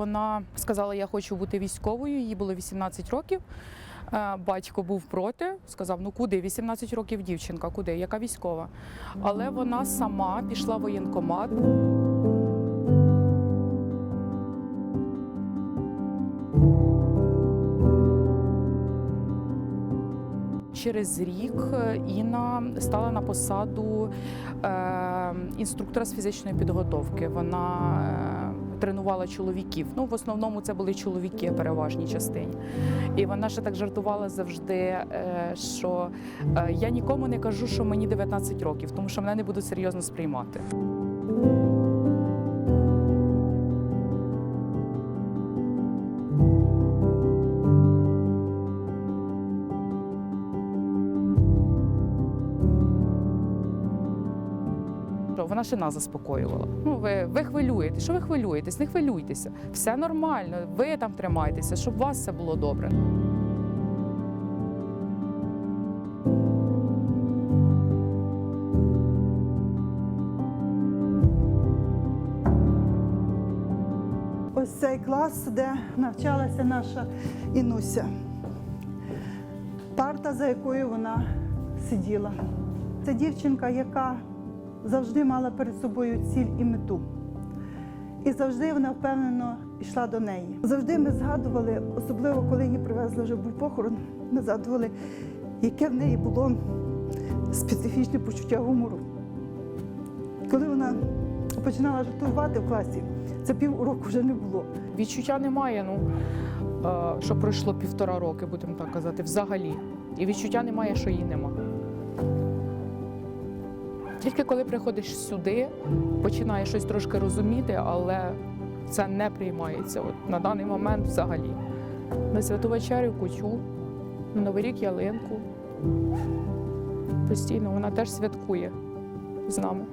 Вона сказала, я хочу бути військовою. Їй було 18 років. Е, Батько був проти, сказав: ну куди? 18 років дівчинка, куди? Яка військова? Але вона сама пішла в воєнкомат. Через рік е, Інна стала на посаду е, інструктора з фізичної підготовки. Вона тренувала чоловіків. Ну, в основному це були чоловіки переважній частині. І вона ще так жартувала завжди, е, що е, я нікому не кажу, що мені 19 років, тому що мене не будуть серйозно сприймати. Що Вона ще нас заспокоювала. Ну, ви, ви хвилюєте. Що ви хвилюєтесь? Не хвилюйтеся. Все нормально. Ви там тримайтеся, щоб у вас все було добре. Ось цей клас, де навчалася наша Інуся. Парта, за якою вона сиділа. Це дівчинка, яка завжди мала перед собою ціль і мету. І завжди вона впевнено йшла до неї. Завжди ми згадували, особливо коли її привезли вже був похорон, ми згадували, яке в неї було специфічне почуття гумору. Коли вона починала жартувати в класі, це пів уроку вже не було. Відчуття немає, ну е, що пройшло півтора роки, будемо так казати, взагалі. І відчуття немає, що її нема. Тільки коли приходиш сюди, починаєш щось трошки розуміти, але це не приймається. От на даний момент взагалі. На святу вечерю кучу, на Новий рік ялинку. Постійно вона теж святкує з нами.